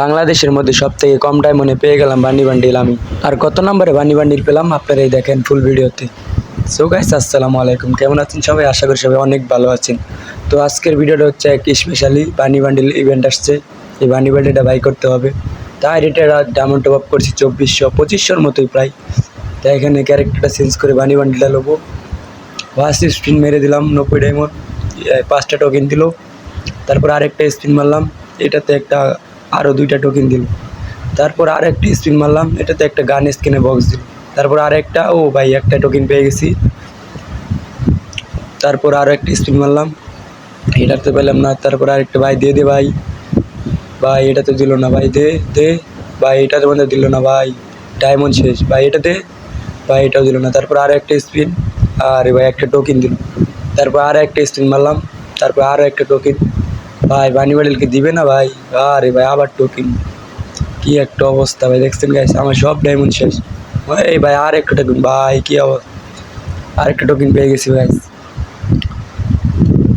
বাংলাদেশের মধ্যে সব থেকে কম ডায়মন্ডে পেয়ে গেলাম বান্ডি বান্ডিল আমি। আর কত নম্বরে বান্ডি বান্ডিল পেলাম? আপনারাই দেখেন ফুল ভিডিওতে। সো গাইস আসসালামু আলাইকুম। কেমন আছেন সবাই? আশা করি সবাই অনেক ভালো আছেন। তো আজকের ভিডিওটা হচ্ছে এক স্পেশালি বান্ডি বান্ডিল ইভেন্ট আসছে। এই বানি বান্ডিলটা বাই করতে হবে। তাই এটা ডায়মন্ড টপ আপ করছি চব্বিশশো পঁচিশশোর মতোই প্রায়। তাই এখানে ক্যারেক্টারটা চেঞ্জ করে বানি বান্ডিলটা নেব ফার্স্ট স্পিন মেরে দিলাম, নব্বই ডায়মন্ড পাঁচটা টোকেন দিল। তারপর আরেকটা স্পিন মারলাম। এটাতে একটা আরও দুইটা টোকেন দিল। তারপর আর একটা স্পিন মারলাম, এটাতে একটা গান স্কিনে বক্স দিল। তারপর আর একটা ও ভাই, একটা টোকেন পেয়ে গেছি। তারপর আরও একটা স্পিন মারলাম। এটাতে পেলাম না, তারপর আরেকটা, ভাই, দে দে, ভাই। ভাই, এটা তো দিল না, ভাই, দে দে। ভাই, এটা তো মধ্যে দিল না, ভাই। ডায়মন্ড শেষ। ভাই, এটা দে। ভাই, এটাও দিল না। তারপর আর একটা স্পিন আরে ভাই, একটা টোকেন দিল। তারপর আর একটা স্পিন মারলাম। তারপর আরও একটা টোকেন ভাই বানি বাড়িলকে দিবে না ভাই? আরে ভাই, আবার টোকেন। কি একটা অবস্থা ভাই, দেখছেন গাইস আমার সব ডায়মন্ড শেষ। এই ভাই আর একটা টোকেন। ভাই, কি অবস্থা আর একটা টোকেন পেয়ে গেছি ভাই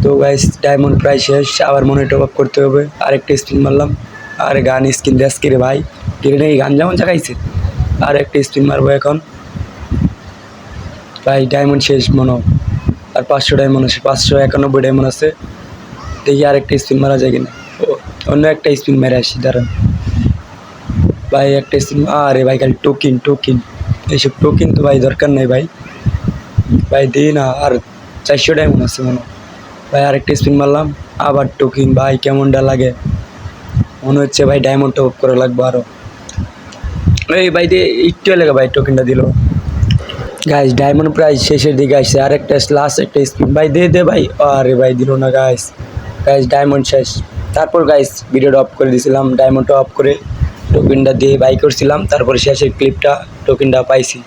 তো গাইস ডায়মন্ড প্রায় শেষ। আবার মনে টপ আপ করতে হবে। আরেকটা স্পিন মারলাম। আর গান স্কিন দেশ কিরে ভাই? কিরে নেই গান যেমন চাকাইছে আর একটা স্পিন মারবো এখন। ভাই ডায়মন্ড শেষ মনে আর পাঁচশো ডায়মন্ড আছে। পাঁচশো একানব্বই ডায়মন্ড আছে। দেখি আরেকটা স্পিন মারা যায় কিনা। অন্য একটা স্পিন মেরে আসি, দাঁড়ান। ভাই, একটা স্পিন, আরে ভাই, খালি টোকিন টোকিন। এইসব টোকিন তো ভাই দরকার নেই ভাই। ভাই, দিই না, আর চারশো ডায়মন্ড আছে মনে। ভাই, আরেকটা স্পিন মারলাম, আবার টোকিন, ভাই, কেমনটা লাগে? মনে হচ্ছে ভাই ডায়মন্ড টপ করে লাগবে আরও এই ভাই দিয়ে একটু লেগে ভাই টোকেনটা দিল। গাইস ডায়মন্ড প্রাইস শেষের দিকে আসছে আর একটা লাস্ট একটা স্পিন। ভাই, দে দে ভাই, আরে ভাই, দিল না গাইস গাইস ডায়মন্ড শেষ তারপর গাইস ভিডিওটা অফ করে দিয়েছিলাম ডায়মন্ডটা অফ করে টোকেনটা দিয়ে বাই করছিলাম, তারপরে শেষের ক্লিপটা টোকেনটা পাইছি।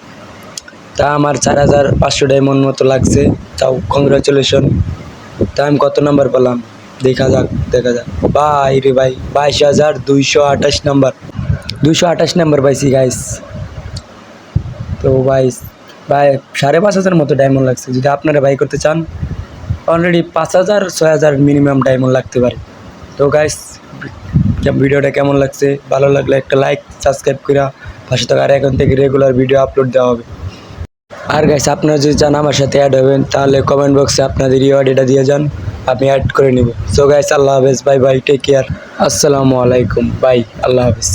তা আমার চার হাজার পাঁচশো ডায়মন্ড মতো লাগছে, তাও কংগ্রাচুলেশন তা আমি কত নাম্বার পেলাম? দেখা যাক দেখা যাক। ভাই রে ভাই, বাইশ হাজার দুইশো আঠাশ নাম্বার দুইশো আঠাশ নাম্বার পাইছি গাইস তো ভাই ভাই, সাড়ে পাঁচ হাজার মতো ডায়মন্ড লাগছে। যদি আপনারা বাই করতে চান অলরেডি পাঁচ হাজার, ছয় হাজার মিনিমাম ডায়মন্ড লাগতে পারে। তো গাইস ভিডিওটা কেমন লাগছে? ভালো লাগলে একটা লাইক সাবস্ক্রাইব করে পাশে থাকা আর এখন থেকে রেগুলার ভিডিও আপলোড দেওয়া হবে। আর গাইস আপনারা যদি চান আমার সাথে অ্যাড হবেন, তাহলে কমেন্ট বক্সে আপনাদের ইউ আইডিটা দিয়ে যান, আমি অ্যাড করে নিব। সো গাইস আল্লাহ হাফেজ বাই বাই টেক কেয়ার আসসালামু আলাইকুম বাই আল্লাহ হাফেজ।